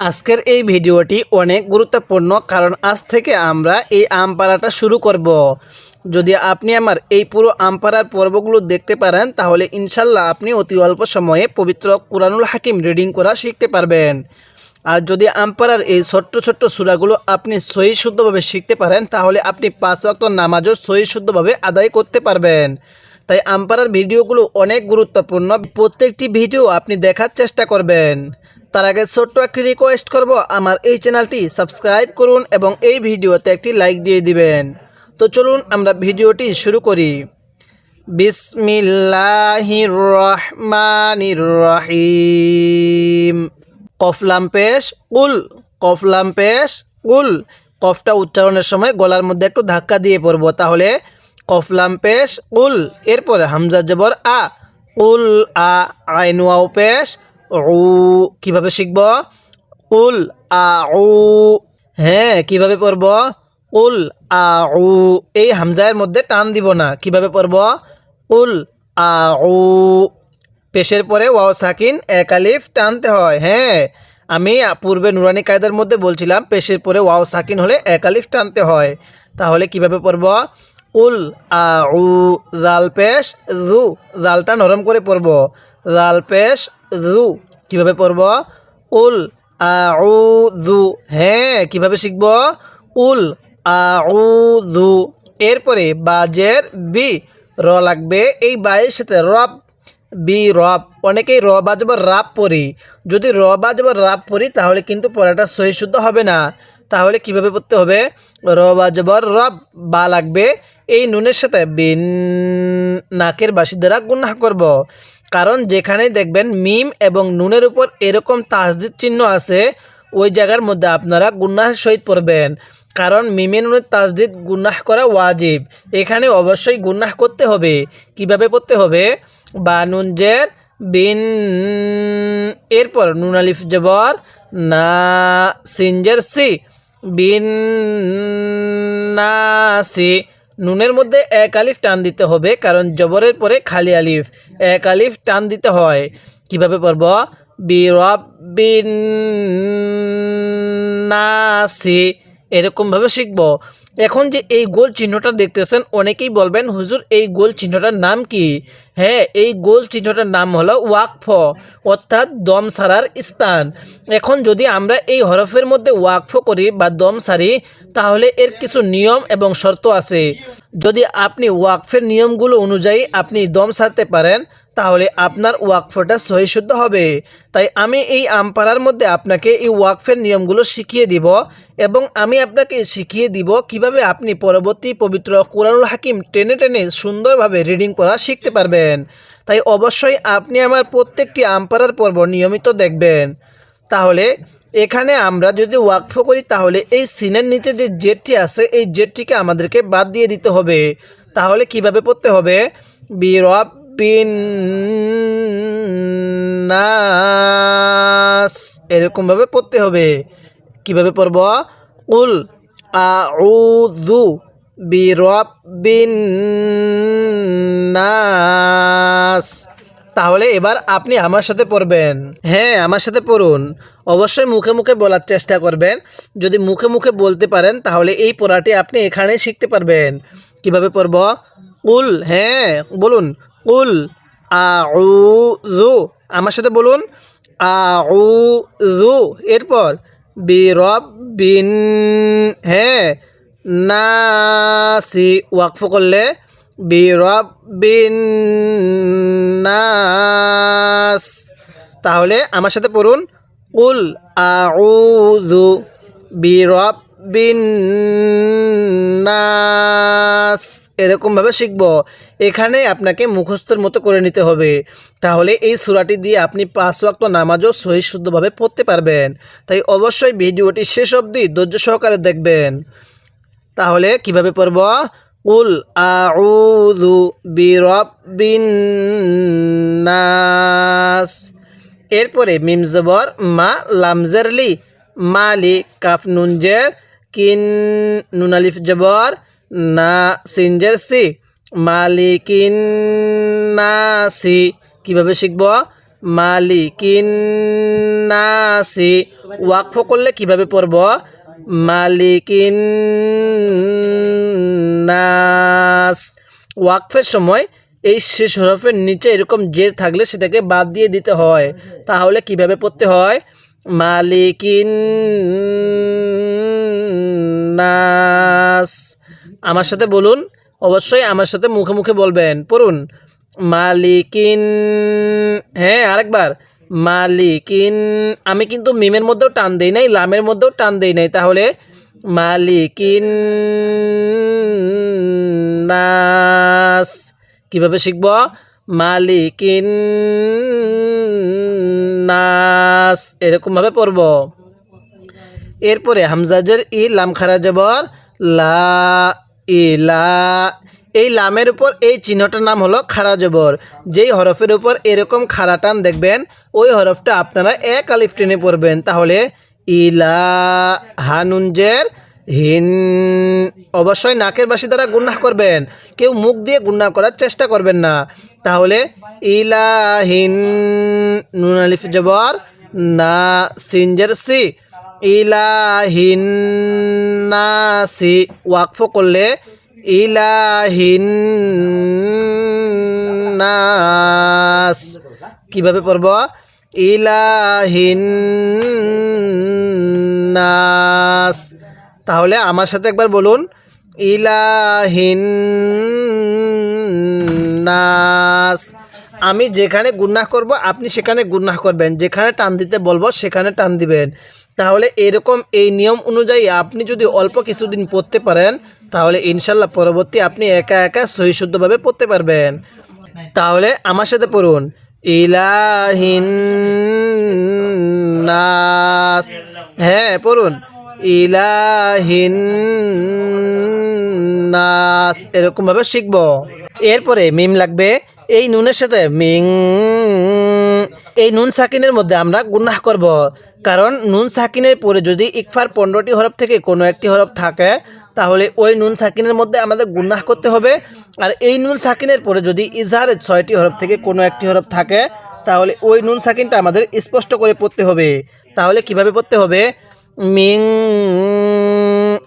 আজকের এই ভিডিওটি অনেক গুরুত্বপূর্ণ, কারণ আজ থেকে আমরা এই আম পাড়াটা শুরু করব। যদি আপনি আমার এই পুরো আম পাড়ার পর্বগুলো দেখতে পারেন, তাহলে ইনশাল্লাহ আপনি অতি অল্প সময়ে পবিত্র কুরআনুল হাকিম রিডিং করা শিখতে পারবেন। আর যদি আমপাড়ার এই ছোট্ট ছোট্ট সূরাগুলো আপনি সহি শুদ্ধভাবে শিখতে পারেন, তাহলে আপনি পাঁচ ওয়াক্ত নামাজও সহি শুদ্ধভাবে আদায় করতে পারবেন। তাই আমপাড়ার ভিডিওগুলো অনেক গুরুত্বপূর্ণ। প্রত্যেকটি ভিডিও আপনি দেখার চেষ্টা করবেন। তার আগে ছোট্ট একটি রিকোয়েস্ট করব, আমার এই চ্যানেলটি সাবস্ক্রাইব করুন এবং এই ভিডিওতে একটি লাইক দিয়ে দিবেন। তো চলুন আমরা ভিডিওটি শুরু করি। বিসমিল্লাহির রহমানির রহিম কফলাম পেশ, উল। কফলাম পেশ, উল। কফটা উচ্চারণের সময় গলার মধ্যে একটু ধাক্কা দিয়ে পড়ব, তাহলে কফলাম পেশ, উল। এরপরে হামজা জবর আ, উল, আ আইনুয়াও পেশ উ, কীভাবে শিখব? উল, আ, উ। হ্যাঁ কীভাবে পড়ব? উল, আ, উ। এই হামজায়ের মধ্যে টান দিব না। কীভাবে পড়ব? উল, আ, উ। পেশের পরে ওয়াও সাকিন, এক আলিফ টানতে হয়। হ্যাঁ আমি পূর্বে নুরানি কায়দার মধ্যে বলছিলাম, পেশের পরে ওয়াও সাকিন হলে এক আলিফ টানতে হয়। তাহলে কীভাবে পড়ব? উল, আ, উ, জাল পেশ, জু, জালটা নরম করে পড়ব। জাল পেশ জু কীভাবে পড়ব? উল আ উ জু হ্যাঁ কীভাবে শিখব? উল আ উ জু এরপরে বাজের বি, র লাগবে, এই বায়ের সাথে রব, বি, রব, অনেকেই র বাজব রাব পড়ি। যদি র বাজব রাব পড়ি, তাহলে কিন্তু পড়াটা সহি শুদ্ধ হবে না। তাহলে কীভাবে পড়তে হবে? র বাজবর রব, বা লাগবে, এই নুনের সাথে বিন, নাকের বাসি দ্বারা করব। কারণ যেখানে দেখবেন মিম এবং নুনের উপর এরকম তাসদিদ চিহ্ন আছে, ওই জায়গার মধ্যে আপনারা গুনাহের সহিত পড়বেন। কারণ মিমে নুনের তাসদিদ গুন্নাহ করা ওয়াজিব। এখানে অবশ্যই গুন্নাহ করতে হবে। কীভাবে পড়তে হবে? বা নুনজের বিন, এরপর নুন আলিফ জবর, না সিনজের সি, বিন, না, সি নুনের মধ্যে এক আলিফ টান দিতে হবে, কারণ জবরের পরে খালি আলিফ। এক আলিফ টান দিতে হয়। কীভাবে পড়ব? বি রব বিন নাসি এরকমভাবে শিখব। এখন যে এই গোল চিহ্নটা দেখতেছেন, অনেকেই বলবেন, হুজুর, এই গোল চিহ্নটার নাম কি? হ্যাঁ এই গোল চিহ্নটার নাম হলো ওয়াকফ, অর্থাৎ দম সারার স্থান। এখন যদি আমরা এই হরফের মধ্যে ওয়াকফ করি বা দম সারি, তাহলে এর কিছু নিয়ম এবং শর্ত আছে। যদি আপনি ওয়াকফের নিয়মগুলো অনুযায়ী আপনি দম সারতে পারেন তাহলে আপনার ওয়াকফটা সহিশুদ্ধ হবে। তাই আমি এই আমপাড়ার মধ্যে আপনাকে এই ওয়াকফের নিয়মগুলো শিখিয়ে দিব এবং আমি আপনাকে শিখিয়ে দিব কীভাবে আপনি পরবর্তী পবিত্র কোরআনুল হাকিম টেনে টেনে সুন্দরভাবে রিডিং করা শিখতে পারবেন। তাই অবশ্যই আপনি আমার প্রত্যেকটি আমপাড়ার পর্ব নিয়মিত দেখবেন। তাহলে এখানে আমরা যদি ওয়াকফ করি তাহলে এই সিনের নিচে যে জেটটি আছে, এই জেটটিকে আমাদেরকে বাদ দিয়ে দিতে হবে। তাহলে কীভাবে পড়তে হবে? বিরব নাস এরকমভাবে পড়তে হবে। কীভাবে পড়ব? উল আউযু বিরব্বিন নাস তাহলে এবার আপনি আমার সাথে পড়বেন। হ্যাঁ আমার সাথে পড়ুন। অবশ্যই মুখে মুখে বলার চেষ্টা করবেন। যদি মুখে মুখে বলতে পারেন, তাহলে এই পড়াটি আপনি এখানে শিখতে পারবেন। কীভাবে পড়ব? উল হ্যাঁ বলুন। উল আউযু, আমার সাথে বলুন, আউযু, এরপর বিরব বিন হ্যাঁ নাসি, ওয়াকফ করলে বিরব বিন নাস, তাহলে আমার সাথে পড়ুন উল আউযু, বিরব্বিন, নাস। এরকমভাবে শিখব। এখানে আপনাকে মুখস্থর মতো করে নিতে হবে। তাহলে এই সূরাটি দিয়ে আপনি পাঁচ ওয়াক্ত নামাজও সহি শুদ্ধভাবে পড়তে পারবেন। তাই অবশ্যই ভিডিওটি শেষ অবধি ধৈর্য সহকারে দেখবেন। তাহলে কীভাবে পড়ব? উল আউযু বিরব্বিন নাস। এরপরে মিম জবর মা লামজারলি মালি কাফ নুনজের কিন নুন আলিফ জবর না মালিকিন নাসি কীভাবে শিখব? মালিকিন নাসি ওয়াকফ করলে কীভাবে পড়ব? মালিকিন নাস ওয়াকফের সময় এই শেষ হরফের নিচে এরকম জের থাকলে সেটাকে বাদ দিয়ে দিতে হয়। তাহলে কীভাবে পড়তে হয়? মালিকিন নাস আমার সাথে বলুন, অবশ্যই আমার সাথে মুখে মুখে বলবেন। পড়ুন। মালিকিন হ্যাঁ আরেকবার। মালিকিন, আমি কিন্তু মিমের মধ্যেও টান দেই নাই, লামের মধ্যেও টান দেই নাই। তাহলে মালিকিন নাস। কীভাবে শিখব? মালিকিন নাস। এরকমভাবে পড়ব। এরপরে হামজাজের ই লাম খারা জবর লা ইলা, এই লামের উপর এই চিহ্নটার নাম হলো খারা জবর। যেই হরফের উপর এরকম খারা টান দেখবেন, ওই হরফটা আপনারা এক আলিফ টেনে পড়বেন। তাহলে ইলা হানুঞ্জের হিন অবশ্যই নাকের বাসি দ্বারা গুন্না করবেন। কেউ মুখ দিয়ে গুন্না করার চেষ্টা করবেন না। তাহলে ইলাহিন নুন, আলিফ, জবর, না সিনজের সি। ইলাহিন নাসি, ওয়াকফ করলে ইলাহিন নাস। কীভাবে পড়ব? ইলাহিন নাস। তাহলে আমার সাথে একবার বলুন, ইলাহিন নাস। আমি যেখানে গুন্নাহ করব, আপনি সেখানে গুন্নাহ করবেন। যেখানে টান দিতে বলব, সেখানে টান দিবেন। তাহলে এরকম এই নিয়ম অনুযায়ী আপনি যদি অল্প কিছুদিন পড়তে পারেন, তাহলে ইনশাল্লাহ পরবর্তী আপনি একা একা সহি শুদ্ধভাবে পড়তে পারবেন। তাহলে আমার সাথে পড়ুন। ইলাহিন নাস। হ্যাঁ পড়ুন। ইলাহিন নাস। এরকমভাবে শিখব। এরপরে মিম লাগবে। এই নুনের সাথে মিং এই নুন সাকিনের মধ্যে আমরা গুনাহ করব। কারণ নুন সাকিনের পরে যদি ইকফার পনেরোটি হরফ থেকে কোনো একটি হরফ থাকে, তাহলে ওই নুন সাকিনের মধ্যে আমাদের গুনাহ করতে হবে। আর এই নুন সাকিনের পরে যদি ইজহারের ছয়টি হরফ থেকে কোনো একটি হরফ থাকে, তাহলে ওই নুন সাকিনটা আমাদের স্পষ্ট করে পড়তে হবে। তাহলে কীভাবে পড়তে হবে? মিং,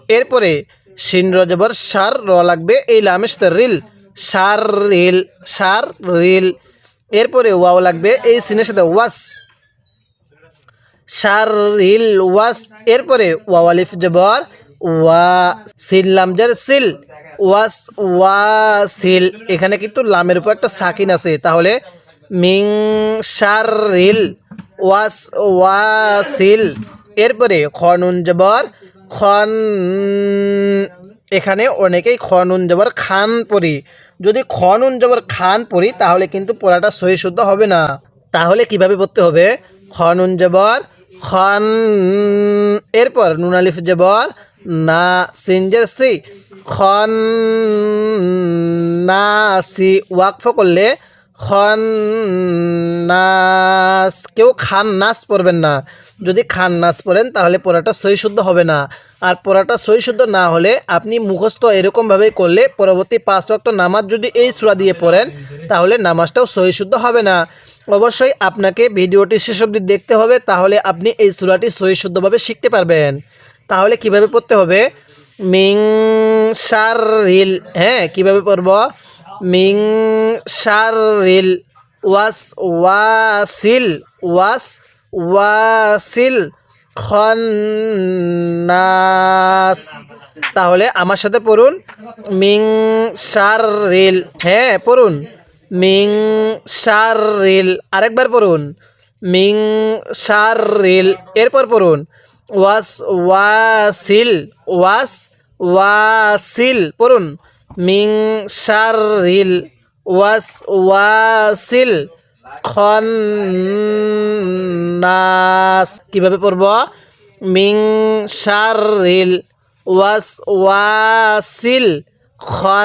এরপরে শিন রজবর সার র লাগবে, এই লামেশ রিল, সার রিল সার রিল। এরপরে ওয়াও লাগবে, এই সিনের সাথে ওয়াস রিল ওয়াস, এরপরে ওয়াও আলিফ জবর, ওয়া সিল লামজার সিল, ওয়াস ওয়া সিল, এখানে কিন্তু লামের উপর একটা সাকিন আছে, তাহলে মিং সার রিল ওয়াস ওয়াসিল এরপরে খনুন জবর, খন, এখানে অনেকেই খনুন জবর খান পড়ি যদি খনুন জবর খান পড়ি তাহলে কিন্তু পড়াটা সহি শুদ্ধ হবে না। তাহলে কীভাবে পড়তে হবে? খনুন জবর, খন, এরপর নুনালিফ জবর, না সিনজের সি খন, না সি ওয়াকফ করলে খন, নাস, কেউ খান নাচ পড়বেন না। যদি খান, নাস পড়েন, তাহলে পড়াটা সহি শুদ্ধ হবে না। আর পড়াটা সহি শুদ্ধ না হলে আপনি মুখস্থ এরকমভাবেই করলে পরবর্তী পাঁচ ওয়াক্ত নামাজ যদি এই সুরা দিয়ে পড়েন, তাহলে নামাজটাও সহি শুদ্ধ হবে না। অবশ্যই আপনাকে ভিডিওটি শেষ অবধি দেখতে হবে, তাহলে আপনি এই সুরাটি সহি শুদ্ধভাবে শিখতে পারবেন। তাহলে কীভাবে পড়তে হবে? মিং সার রিল হ্যাঁ কীভাবে পড়ব? মিং শারিল ওয়াস, ওয়াসিল ওয়াস, ওয়াসিল। খন্নাস। তাহলে আমার সাথে পড়ুন। মিং শারিল হ্যাঁ পড়ুন। মিং শারিল আরেকবার পড়ুন। মিং শারিল এরপর পড়ুন। ওয়াস ওয়াসিল। ওয়াস ওয়াসিল। পড়ুন। মিং শারিল ওয়াস ওয়াসিল। খন্নাস। কীভাবে পড়ব? মিং শারিল ওয়াস ওয়াসিল খন্নাস।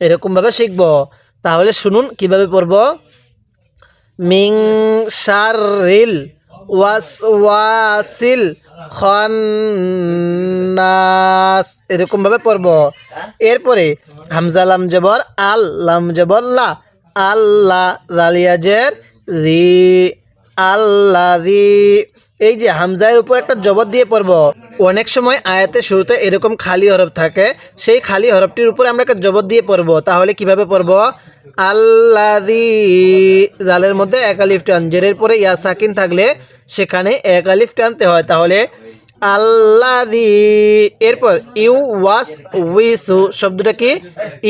এরকমভাবে শিখব। তাহলে শুনুন কীভাবে পড়ব। মিং শারিল ওয়াস ওয়াসিল খন্নাস। এরকমভাবে পড়ব। এরপরে হামজা লাম জবর আল লাম জবর, লা। আল্লাহ রালিয়াজের রি। আল্লা, রি। এই যে হামজায়ের উপর একটা জবর দিয়ে পড়ব। অনেক সময় আয়াতে শুরুতে এরকম খালি হরফ থাকে। সেই খালি হরফটির উপরে আমরা একটা জবর দিয়ে পড়ব। তাহলে কীভাবে পড়ব? আল্লাদি জালের মধ্যে এক আলিফ টান, জেরের পরে ইয়া সাকিন থাকলে সেখানে এক আলিফ টানতে হয়। তাহলে আল্লাদি এরপর ইউ ওয়াস উইসু, শব্দটা কি?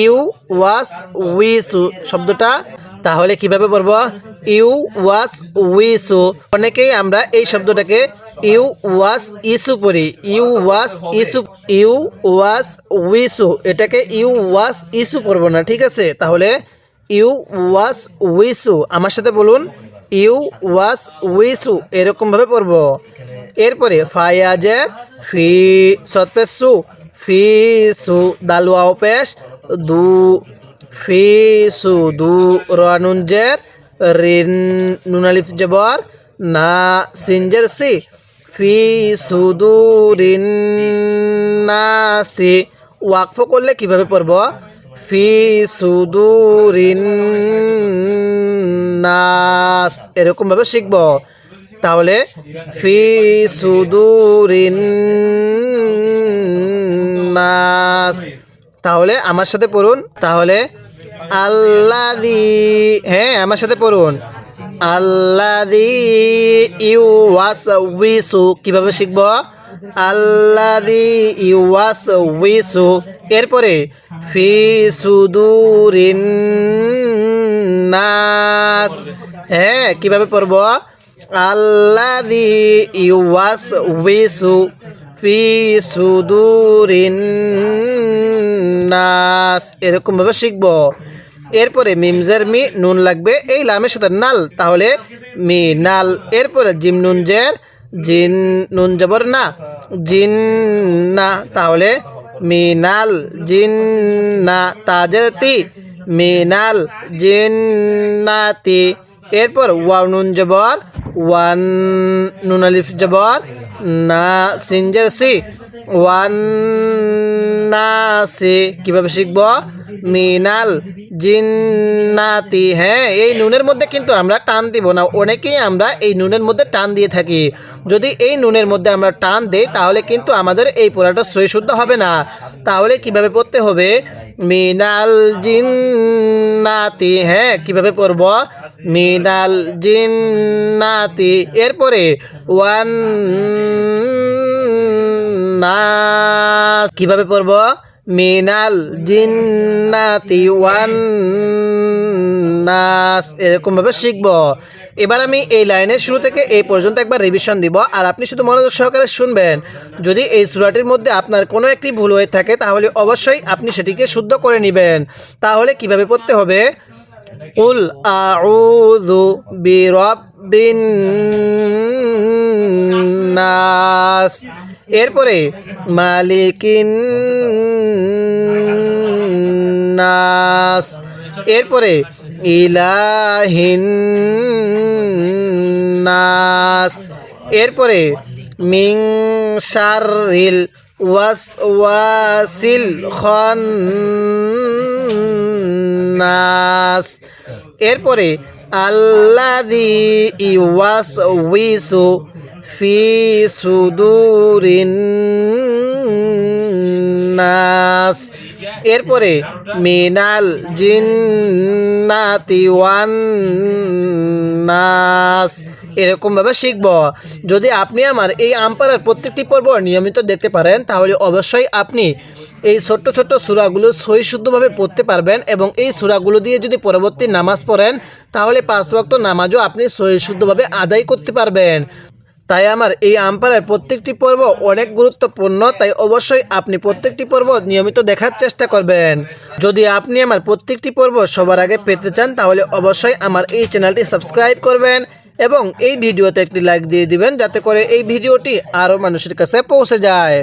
ইউ ওয়াস উইসু, শব্দটা তাহলে কীভাবে পড়ব ইউ ওয়াস উইসু। অনেকেই আমরা এই শব্দটাকে ইউ ওয়াস ইসু পড়ি ইউ ওয়াস ইসু, ইউ ওয়াস উইসু। এটাকে ইউ ওয়াস ইসু পড়ব না, ঠিক আছে? তাহলে ইউ ওয়াস উইসু। আমার সাথে বলুন, ইউ ওয়াস উইসু। এরকমভাবে পড়ব এরপরে ফায়াজের ফি সৎপেশ সু ফি সু দালুয়াও পেশ, দু ফি সু দু রানুনজের রিন নুনালিফ জবর না সিনজের সি। ফি সুদু রিন না সি। ওয়াকফ করলে কীভাবে পড়ব? ফি সুদুরিন নাস এরকমভাবে শিখব। তাহলে ফি সুদুরিন নাস তাহলে আমার সাথে পড়ুন। তাহলে আল্লাদি হ্যাঁ আমার সাথে পড়ুন। আল্লাদি ইউ ওয়াস উইসু কীভাবে শিখব? আল্লাদি ইউ ওয়াস উইসু এরপরে, ফি সুদুরিন নাস হ্যাঁ কীভাবে পড়ব? আল্লাদি ইউ ওয়াস উইসু ফি সুদুরিন নাস এরকমভাবে শিখব। এরপরে মিমজের মি নুন লাগবে, এই লামের সাথে নাল, তাহলে মি নাল, এরপরে জিম নুন জের জিন নুন জবর না, জিন না, তাহলে মিনাল জিন না তাজের তি মিনাল জিন্নাতি এরপর ওয়াও নুন জবর, ওয়ান নুন আলিফ জবর, না সিনজের সি ওয়ান নাসি, কীভাবে শিখব? মিনাল জিন্নাতি। হ্যাঁ এই নুনের মধ্যে কিন্তু আমরা টান দিব না। অনেকেই আমরা এই নুনের মধ্যে টান দিয়ে থাকি। যদি এই নুনের মধ্যে আমরা টান দেই, তাহলে কিন্তু আমাদের এই পোড়াটা সই শুদ্ধ হবে না। তাহলে কীভাবে পড়তে হবে? মিনাল জিন্নাতি। হ্যাঁ কীভাবে পড়ব? মিনাল জিন্নাতি। এরপরে ওয়ান নাস। কীভাবে পড়ব? মিনাল জিন্নাতি ওয়ান নাস। এরকমভাবে শিখব। এবার আমি এই লাইনের শুরু থেকে এই পর্যন্ত একবার রিভিশন দিব। আর আপনি শুধু মনোযোগ সহকারে শুনবেন। যদি এই সুরাটির মধ্যে আপনার কোনো একটি ভুল হয়ে থাকে, তাহলে অবশ্যই আপনি সেটিকে শুদ্ধ করে নেবেন। তাহলে কীভাবে পড়তে হবে? উল আউযু বিরাব্বিন নাস। এরপরে, মালিকিন নাস। এরপরে, ইলাহিন নাস। এরপরে, মিং শারিল ওয়াস ওয়াসিল খন নাস। এরপরে আল্লাদি ইওয়াস উইসু ফি সুদুরিন নাস। এরপরে মিনাল জিন্নাতি ওয়ান নাস। এরকমভাবে শিখব। যদি আপনি আমার এই আমপাড়ার প্রত্যেকটি পর্ব নিয়মিত দেখতে পারেন, তাহলে অবশ্যই আপনি এই ছোট্ট ছোট্ট সুরাগুলো সহি শুদ্ধভাবে পড়তে পারবেন এবং এই সুরাগুলো দিয়ে যদি পরবর্তী নামাজ পড়েন, তাহলে পাঁচ ওয়াক্ত নামাজও আপনি সহি শুদ্ধভাবে আদায় করতে পারবেন। তাই আমার এই আম্পায়ারের প্রত্যেকটি পর্ব অনেক গুরুত্বপূর্ণ, তাই অবশ্যই আপনি প্রত্যেকটি পর্ব নিয়মিত দেখার চেষ্টা করবেন। যদি আপনি আমার প্রত্যেকটি পর্ব সবার আগে পেতে চান, তাহলে অবশ্যই আমার এই চ্যানেলটি সাবস্ক্রাইব করবেন এবং এই ভিডিওতে একটি লাইক দিয়ে দিবেন, যাতে করে এই ভিডিওটি আরও মানুষের কাছে পৌঁছে যায়।